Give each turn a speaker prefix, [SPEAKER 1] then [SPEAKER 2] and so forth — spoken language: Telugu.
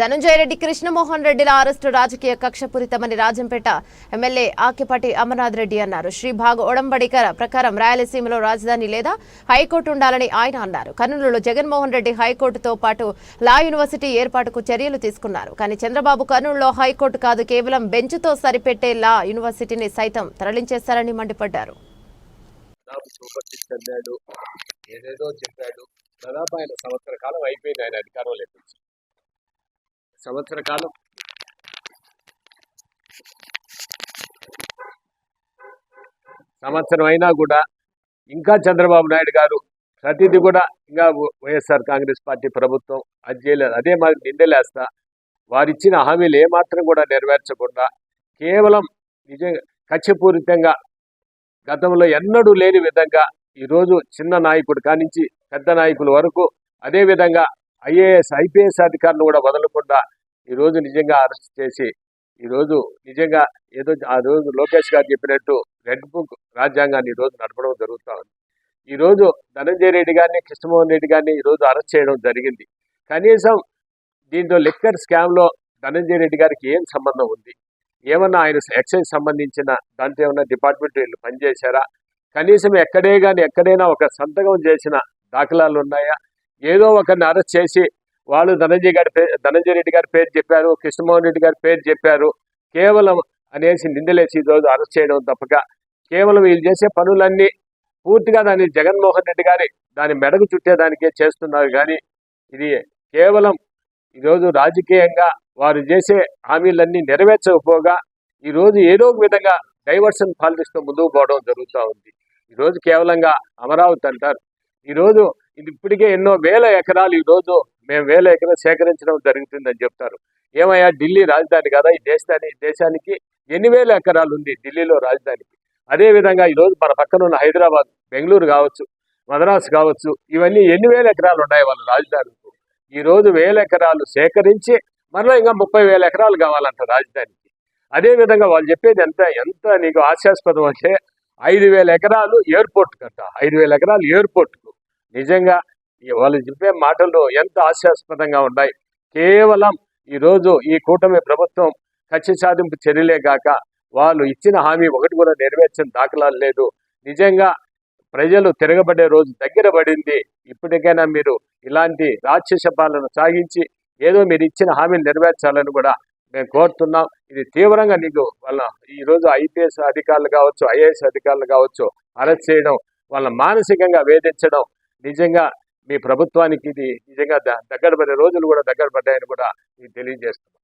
[SPEAKER 1] ధనుంజయ రెడ్డి కృష్ణమోహన్ రెడ్డిల అరెస్టు రాజకీయ కక్షపూరితమని రాజంపేట ఎమ్మెల్యే ఆకిపాటి అమర్నాథ్ రెడ్డి అన్నారు శ్రీభాగ్ ఒడంబడిక ప్రకారం రాయలసీమలో రాజధాని లేదా హైకోర్టు ఉండాలని ఆయన అన్నారు. కర్నూలులో జగన్మోహన్ రెడ్డి హైకోర్టుతో పాటు లా యూనివర్సిటీ ఏర్పాటుకు చర్యలు తీసుకున్నారు. కానీ చంద్రబాబు కర్నూలులో హైకోర్టు కాదు కేవలం బెంచ్తో సరిపెట్టే లా యూనివర్సిటీని సైతం తరలించేస్తారని మండిపడ్డారు.
[SPEAKER 2] ఏదేదో చెప్పాడు. దాదాపు ఆయన సంవత్సర కాలం అయిపోయింది ఆయన అధికారం లేదు సంవత్సర కాలం. సంవత్సరం అయినా కూడా ఇంకా చంద్రబాబు నాయుడు గారు ప్రతిదీ కూడా ఇంకా వైఎస్ఆర్ కాంగ్రెస్ పార్టీ ప్రభుత్వం అది చేయలేదు అదే మాది నిందలేస్తా. వారిచ్చిన హామీలు ఏమాత్రం కూడా నెరవేర్చకుండా కేవలం నిజంగా కక్షపూరితంగా గతంలో ఎన్నడూ లేని విధంగా ఈరోజు చిన్న నాయకుడు కానించి పెద్ద నాయకుల వరకు అదేవిధంగా ఐఏఎస్ ఐపీఎస్ అధికారులు కూడా వదలకుండా ఈరోజు నిజంగా అరెస్ట్ చేసి ఈరోజు నిజంగా ఏదో ఆ రోజు లోకేష్ గారు చెప్పినట్టు రెడ్ బుక్ రాజ్యాంగాన్ని ఈరోజు నడపడం జరుగుతూ ఉంది. ఈరోజు ధనంజయ రెడ్డి గారిని కృష్ణమోహన్ రెడ్డి గారిని ఈరోజు అరెస్ట్ చేయడం జరిగింది. కనీసం దీంట్లో లిక్కర్ స్కామ్లో ధనంజయ రెడ్డి గారికి ఏం సంబంధం ఉంది? ఏమన్నా ఆయన ఎక్సైజ్ సంబంధించిన దాంట్లో ఏమన్నా డిపార్ట్మెంట్ వీళ్ళు పనిచేశారా? కనీసం ఎక్కడే కానీ ఎక్కడైనా ఒక సంతకం చేసిన దాఖలాలు ఉన్నాయా? ఏదో ఒకరిని అరెస్ట్ చేసి వాళ్ళు ధనంజయ్ గారి పేరు ధనంజయ రెడ్డి గారి పేరు చెప్పారు కృష్ణమోహన్ రెడ్డి గారి పేరు చెప్పారు. కేవలం అనేసి నిందలేసి ఈరోజు అరెస్ట్ చేయడం తప్పక. కేవలం వీళ్ళు చేసే పనులన్నీ పూర్తిగా దాన్ని జగన్మోహన్ రెడ్డి గారి దాని మెడకు చుట్టేదానికే చేస్తున్నారు కానీ ఇది కేవలం ఈరోజు రాజకీయంగా వారు చేసే హామీలన్నీ నెరవేర్చకపోగా ఈరోజు ఏదో ఒక విధంగా డైవర్షన్ పాలిటిక్స్తో ముందుకు పోవడం జరుగుతూ ఉంది. ఈరోజు కేవలంగా అమరావతి అంటారు. ఈరోజు ఇది ఇప్పటికే ఎన్నో వేల ఎకరాలు ఈరోజు మేము వేల ఎకరాలు సేకరించడం జరుగుతుందని చెప్తారు. ఏమయ్యా ఢిల్లీ రాజధాని కదా ఈ దేశాన్ని దేశానికి ఎన్ని వేల ఎకరాలు ఉంది ఢిల్లీలో రాజధానికి? అదేవిధంగా ఈరోజు మన పక్కన ఉన్న హైదరాబాద్ బెంగళూరు కావచ్చు మద్రాసు కావచ్చు ఇవన్నీ ఎన్ని వేల ఎకరాలు ఉన్నాయి వాళ్ళ రాజధానికి? ఈరోజు వేల ఎకరాలు సేకరించి మరలా ఇంకా ముప్పై వేల ఎకరాలు కావాలంట రాజధానికి. అదేవిధంగా వాళ్ళు చెప్పేది ఎంత ఎంత నీకు హాస్యాస్పదం అంటే ఐదు వేల ఎకరాలు ఎయిర్పోర్ట్ కట్ట ఐదు వేల ఎకరాలు ఎయిర్పోర్ట్కు. నిజంగా వాళ్ళు చెప్పే మాటలు ఎంత హాస్యాస్పదంగా ఉన్నాయి. కేవలం ఈరోజు ఈ కూటమి ప్రభుత్వం కక్ష సాధింపు చర్యలే కాక వాళ్ళు ఇచ్చిన హామీ ఒకటి కూడా నెరవేర్చిన దాఖలాలు లేదు. నిజంగా ప్రజలు తిరగబడే రోజు దగ్గర పడింది. ఇప్పటికైనా మీరు ఇలాంటి రాక్షస పాలన సాగించి ఏదో మీరు ఇచ్చిన హామీలు నెరవేర్చాలని కూడా మేము కోరుతున్నాం. ఇది తీవ్రంగా నీకు వాళ్ళ ఈరోజు ఐపీఎస్ అధికారులు కావచ్చు ఐఏఎస్ అధికారులు కావచ్చు అరెస్ట్ చేయడం వాళ్ళ మానసికంగా వేధించడం నిజంగా మీ ప్రభుత్వానికి ఇది నిజంగా దగ్గర పడే రోజులు కూడా దగ్గర పడ్డాయని కూడా తెలియజేస్తున్నాను